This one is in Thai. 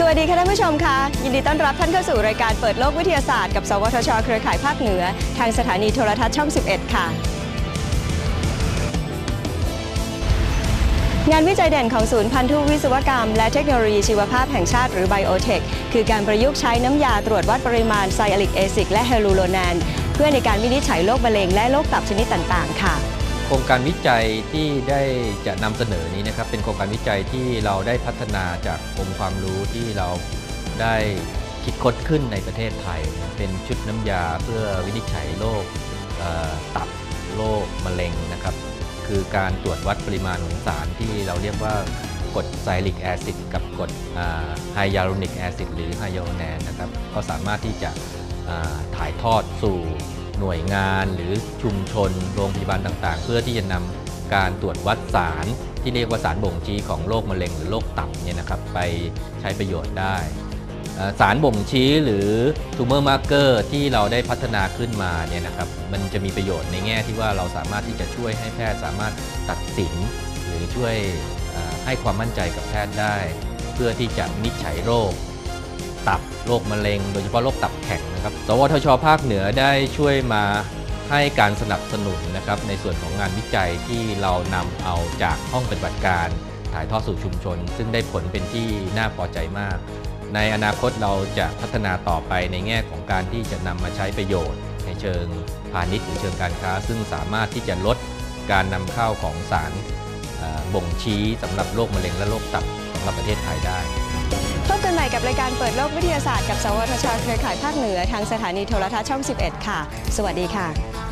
สวัสดีค่ะท่านผู้ชมค่ะ ยินดีต้อนรับท่านเข้าสู่รายการเปิดโลกวิทยาศาสตร์กับ สวทช เครือข่ายภาคเหนือ ทางสถานีโทรทัศน์ช่อง 11 ค่ะ งานวิจัยเด่นของศูนย์พันธุวิศวกรรม และเทคโนโลยีชีวภาพแห่งชาติหรือไบโอเทคคือการประยุกต์ใช้น้ำยาตรวจวัดปริมาณไซอลิกเอซิกและเฮลูโรแนนเพื่อในการวินิจฉัยโรคมะเร็งและโรคตับชนิดต่าง ๆ ค่ะ โครงการวิจัยที่ได้จะนำเสนอนี้นะครับเป็นโครงการวิจัยที่เราได้พัฒนาจากองค์ความรู้ที่เราได้คิดค้นขึ้นในประเทศไทย เป็นชุดน้ำยาเพื่อวินิจฉัยโรคตับโรคมะเร็งนะครับ คือการตรวจวัดปริมาณของสารที่เราเรียกว่ากรดไซลิกแอซิดกับกรดไฮยาลูริกแอซิดหรือไฮยาลูแนนนะครับก็สามารถที่จะถ่ายทอดสู่ หน่วยงานหรือชุมชน โรงพยาบาลต่างๆ เพื่อที่จะนำการตรวจวัดสารที่เรียกว่าสารบ่งชี้ของโรคมะเร็งหรือโรคตับเนี่ยนะครับไปใช้ประโยชน์ได้สารบ่งชี้หรือ tumor marker ที่เราได้พัฒนาขึ้นมาเนี่ยนะครับมันจะมีประโยชน์ในแง่ที่ว่าเราสามารถที่จะช่วยให้แพทย์สามารถตัดสิน หรือช่วยให้ความมั่นใจกับแพทย์ได้ เพื่อที่จะนิจฉัยโรค ตับโรคมะเร็ง โดยเฉพาะโรคตับแข็งนะครับ สวทชภาคเหนือได้ช่วยมาให้การสนับสนุนนะครับในส่วนของงานวิจัยที่เรานำเอาจากห้องปฏิบัติการถ่ายทอดสู่ชุมชน ซึ่งได้ผลเป็นที่น่าพอใจมาก ในอนาคตเราจะพัฒนาต่อไปในแง่ของการที่จะนำมาใช้ประโยชน์ ในเชิงพาณิชย์หรือเชิงการค้า ซึ่งสามารถที่จะลดการนำเข้าของสารบ่งชี้สำหรับโรคมะเร็งและโรคตับสำหรับประเทศไทยได้ กับรายการเปิดโลกวิทยาศาสตร์กับ สวทชเครือข่ายภาคเหนือทางสถานีโทรทัศน์ช่อง 11 ค่ะ สวัสดีค่ะ